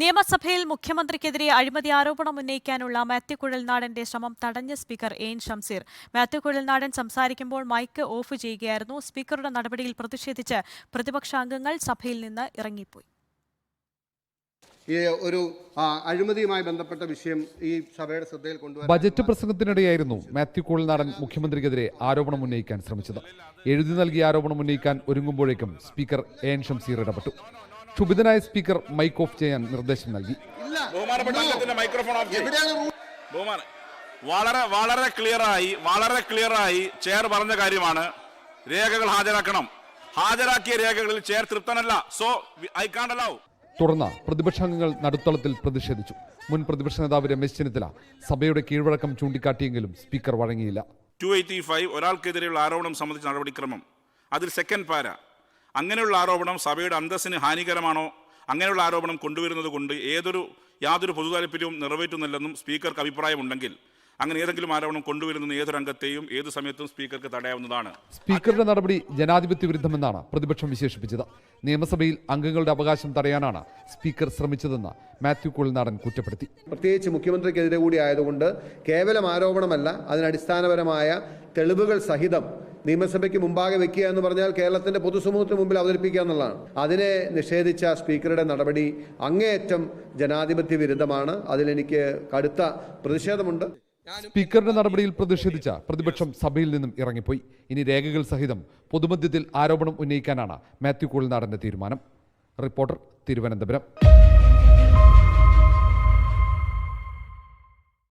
നിയമസഭയിൽ മുഖ്യമന്ത്രിക്കെതിരെ അഴിമതി ആരോപണം ഉന്നയിക്കാനുള്ള മാത്യു കുഴൽനാടന്റെ ശ്രമം തടഞ്ഞ സ്പീക്കർ എൻ ഷംസീർ മാത്യു കുഴൽനാടൻ സംസാരിക്കുമ്പോൾ മൈക്ക് ഓഫ് ചെയ്യുകയായിരുന്നു. സ്പീക്കറുടെ നടപടിയിൽ പ്രതിഷേധിച്ച് പ്രതിപക്ഷാംഗങ്ങൾ സഭയിൽ നിന്ന് ഇറങ്ങിപ്പോയി. ഈ ഒരു അഴിമതിയുമായി ബന്ധപ്പെട്ട വിഷയം ഈ സഭയുടെ ശ്രദ്ധയിൽ കൊണ്ടുവരാൻ ബജറ്റ് പ്രസംഗത്തിനിടെയായിരുന്നു മാത്യു കുഴൽനാടൻ മുഖ്യമന്ത്രിക്കെതിരെ ആരോപണം ഉന്നയിക്കാൻ ശ്രമിച്ചത്. എഴുതി നൽകിയ ആരോപണം ഉന്നയിക്കാൻ ഒരുങ്ങുമ്പോഴേക്കും സ്പീക്കർ എ എൻ ഷംസീർ ഇടപെട്ടു. ക്ഷുഭിതനായ സ്പീക്കർ മൈക്ക് ഓഫ് ചെയ്യാൻ നിർദ്ദേശം നൽകി. ബഹുമാനപ്പെട്ട അംഗത്തിന്റെ മൈക്രോഫോൺ ഓഫ് ബഹുമാന വളരെ വളരെ ക്ലിയറായി വളരെ ക്ലിയറായി ചെയർ പറഞ്ഞ കാര്യമാണ്. രേഖകൾ ഹാജരാക്കണം. ഹാജരാക്കിയ രേഖകളിൽ ചെയർ തൃപ്തനല്ല. സോ ഐ കാണ്ട് അലൗ തുടർന്ന് പ്രതിപക്ഷാംഗങ്ങൾ നടുത്തളത്തിൽ പ്രതിഷേധിച്ചു. മുൻ പ്രതിപക്ഷ നേതാവ് രമേശ് ചെന്നിത്തല സഭയുടെ കീഴ്വഴക്കം ചൂണ്ടിക്കാട്ടിയെങ്കിലും സ്പീക്കർ വഴങ്ങിയില്ല. ടു എയ്റ്റി ഫൈവ് ഒരാൾക്കെതിരെയുള്ള ആരോപണം സംബന്ധിച്ച നടപടിക്രമം. അതിൽ സെക്കൻഡ് പാര. അങ്ങനെയുള്ള ആരോപണം സഭയുടെ അന്തസ്സിന് ഹാനികരമാണോ? അങ്ങനെയുള്ള ആരോപണം കൊണ്ടുവരുന്നത് കൊണ്ട് ഏതൊരു യാതൊരു പൊതു താല്പര്യവും നിറവേറ്റുന്നില്ലെന്നും സ്പീക്കർക്ക് അഭിപ്രായമുണ്ടെങ്കിൽ അങ്ങനെ ഏതെങ്കിലും ആരോപണം കൊണ്ടുവരുന്ന ഏതൊരു അംഗത്തെയും ഏത് സമയത്തും സ്പീക്കർക്ക് തടയാവുന്നതാണ്. സ്പീക്കറുടെ നടപടി ജനാധിപത്യ വിരുദ്ധമെന്നാണ് പ്രതിപക്ഷം വിശേഷിപ്പിച്ചത്. നിയമസഭയിൽ അംഗങ്ങളുടെ അവകാശം തടയാനാണ് സ്പീക്കർ ശ്രമിച്ചതെന്ന് മാത്യു കോൾനാടൻ കുറ്റപ്പെടുത്തി. പ്രത്യേകിച്ച് മുഖ്യമന്ത്രിക്കെതിരെ കൂടി ആയതുകൊണ്ട് കേവലം ആരോപണമല്ല അതിനടിസ്ഥാനപരമായ തെളിവുകൾ സഹിതം നിയമസഭയ്ക്ക് മുമ്പാകെ വെക്കുക എന്ന് പറഞ്ഞാൽ കേരളത്തിന്റെ പൊതുസമൂഹത്തിന് മുമ്പിൽ അവതരിപ്പിക്കുക എന്നുള്ളതാണ്. അതിനെ നിഷേധിച്ച സ്പീക്കറുടെ നടപടി അങ്ങേയറ്റം ജനാധിപത്യ വിരുദ്ധമാണ്. അതിലെനിക്ക് കടുത്ത പ്രതിഷേധമുണ്ട്. സ്പീക്കറുടെ നടപടിയിൽ പ്രതിഷേധിച്ച പ്രതിപക്ഷം സഭയിൽ നിന്നും ഇറങ്ങിപ്പോയി. ഇനി രേഖകൾ സഹിതം പൊതുമധ്യത്തിൽ ആരോപണം ഉന്നയിക്കാനാണ് മാത്യു കൂളിനാടന്റെ തീരുമാനം. റിപ്പോർട്ടർ തിരുവനന്തപുരം.